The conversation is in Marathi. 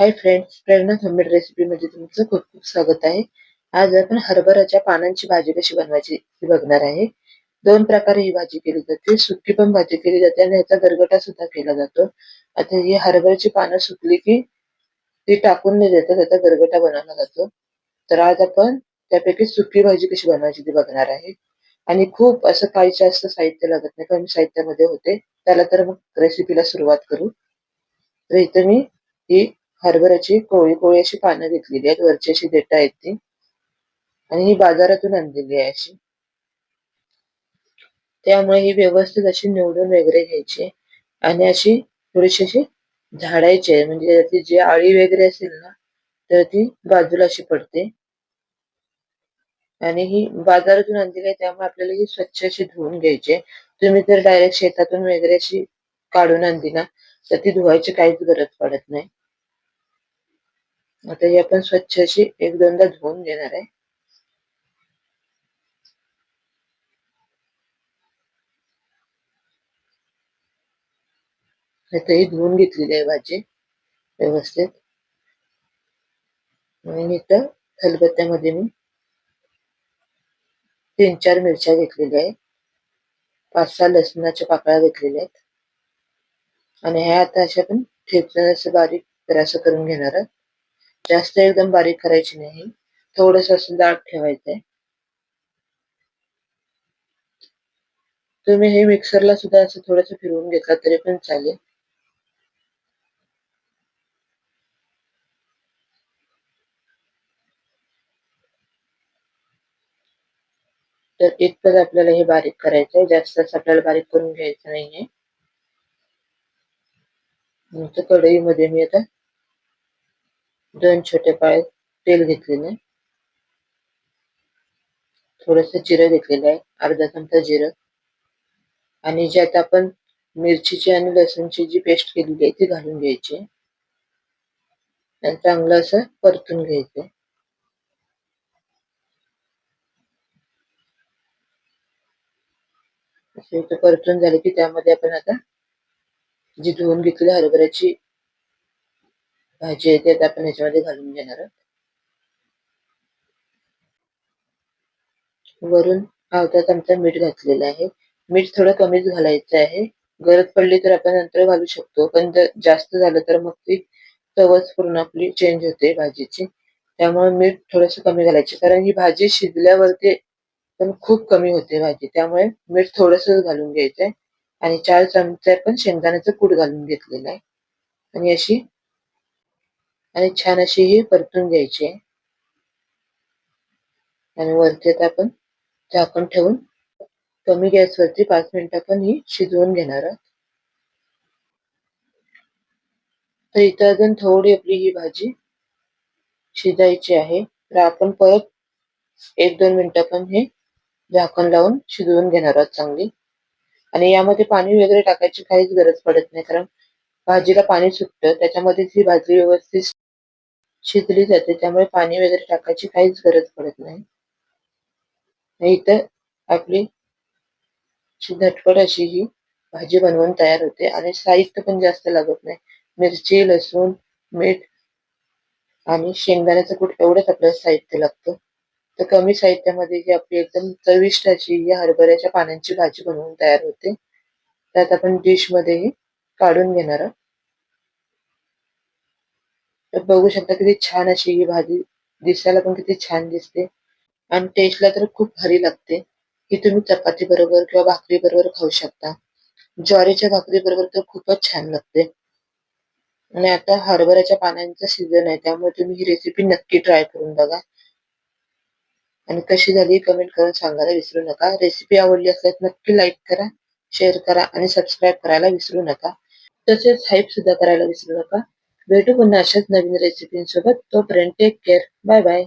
Hi friends Prerna homemade recipe मध्ये तुमचं खूप खूप स्वागत आहे. आज आपण हरभऱ्याच्या पानांची भाजी कशी बनवायची ती बघणार आहे. दोन प्रकारे ही भाजी केली जाते. सुकी पण भाजी केली जाते आणि ह्याचा गरगटा सुद्धा केला जातो. आता ही हरभऱ्याची पानं सुकली की ती टाकून नाही देता त्याचा गरगटा बनवला जातो. तर आज आपण त्यापैकी सुकी भाजी कशी बनवायची ती बघणार आहे. आणि खूप असं काही जास्त साहित्य लागत नाही कमी साहित्यामध्ये होते. त्याला तर मग रेसिपीला सुरुवात करू. तर इथं मी ही हरभऱ्याची कोळी कोळी अशी पानं घेतलेली आहेत. वरची अशी देठ आहेत ती. आणि ही बाजारातून आणलेली आहे अशी. त्यामुळे ही व्यवस्थित अशी निवडून वगैरे घ्यायची आणि अशी थोडीशी अशी झाडायची आहे. म्हणजे त्याची जी आळी वगैरे असेल ना तर ती बाजूला अशी पडते. आणि ही बाजारातून आणलेली आहे. त्यामुळे आपल्याला ही स्वच्छ अशी धुवून घ्यायची तुम्ही जर डायरेक्ट शेतातून वगैरे अशी काढून आणली ना तर ती धुवायची काहीच गरज पडत नाही. आता ही आपण स्वच्छ अशी एक दोनदा धुवून घेणार आहे. आता ही धुवून घेतलेली आहे भाजी व्यवस्थित. आणि इथं खलबत्त्यामध्ये मी तीन चार मिरच्या घेतलेल्या आहेत. पाच सहा लसणाच्या पाकळ्या घेतलेल्या आहेत. आणि ह्या आता अशा पण ठेचून असं बारीक असं करून घेणार आहोत. जास्त एकदम बारीक करायची नाही. थोडस असं दाट ठेवायचंय. तुम्ही हे मिक्सरला सुद्धा असं थोडस फिरवून घेतला तरी पण चालेल. तर इतकंच आपल्याला हे बारीक करायचं जास्त असं आपल्याला बारीक करून घ्यायचं नाहीये. कढईमध्ये मी आता दोन छोटे पाय तेल घेतलेले. थोडस जिरं घेतलेलं आहे अर्धा चमचा जिरं. आणि ज्यात आपण मिरचीची आणि लसूणची जी पेस्ट केलेली आहे ती घालून घ्यायची. आणि चांगलं असं परतून घ्यायचं. परतून झाले की त्यामध्ये आपण आता जी धुवून घेतलेली हरभऱ्याची भाजी आहे ती आता आपण ह्याच्यामध्ये घालून घेणार आहोत. वरून अर्धा चमचा मीठ घातलेलं आहे. मीठ थोडं कमीच घालायचं आहे. गरज पडली तर आपण नंतर घालू शकतो. पण जर जास्त झालं तर मग ती चवच पूर्ण आपली चेंज होते भाजीची. त्यामुळे मीठ थोडस कमी घालायचे. कारण ही भाजी शिजल्यावरती पण खूप कमी होते भाजी. त्यामुळे मीठ थोडस घालून घ्यायचंय. आणि चार चमचे पण शेंगदाण्याचं कूट घालून घेतलेलं आहे. आणि अशी आणि छान अशी ही परतून घ्यायची. आहे आणि वरती आपण झाकण ठेवून कमी गॅसवरती पाच मिनिटं आपण ही शिजवून घेणार आहोत. तर इथं अजून थोडी आपली ही भाजी शिजायची आहे. तर आपण परत एक दोन मिनिटं पण हे झाकण लावून शिजवून घेणार आहोत चांगली. आणि यामध्ये पाणी वगैरे टाकायची काहीच गरज पडत नाही कारण भाजीला पाणी सुटतं त्याच्यामध्येच ही भाजी व्यवस्थित शिजली जाते. त्यामुळे पाणी वगैरे टाकायची काहीच गरज पडत नाही. इथं आपली झटपट अशी ही भाजी बनवून तयार होते. आणि साहित्य पण जास्त लागत नाही. मिरची लसूण मीठ आणि शेंगदाण्याचं कूट एवढंच आपल्याला साहित्य लागतं. तर कमी साहित्यामध्ये ही आपली एकदम चविष्ट अशी ही हरभऱ्याच्या पानांची भाजी बनवून तयार होते. त्यात आपण डिश मध्येही काढून घेणार आहोत. बघू शकता किती छान अशी ही भाजी दिसायला पण किती छान दिसते. आणि टेस्टला तर खूप भारी लागते ही तुम्ही चपाती बरोबर किंवा भाकरी बरोबर खाऊ शकता. ज्वारीच्या भाकरी बरोबर तर खूपच छान लागते. आणि आता हरभऱ्याच्या पानांचा सीझन आहे त्यामुळे तुम्ही ही रेसिपी नक्की ट्राय करून बघा. आणि कशी झाली कमेंट करून सांगायला विसरू नका. रेसिपी आवडली असल्यास नक्की लाईक करा शेअर करा आणि सबस्क्राईब करायला विसरू नका. तसेच हाईप सुद्धा करायला विसरू नका. भेटू पुन्हा अशाच नवीन रेसिपींसोबत तोपर्यंत टेक केअर बाय बाय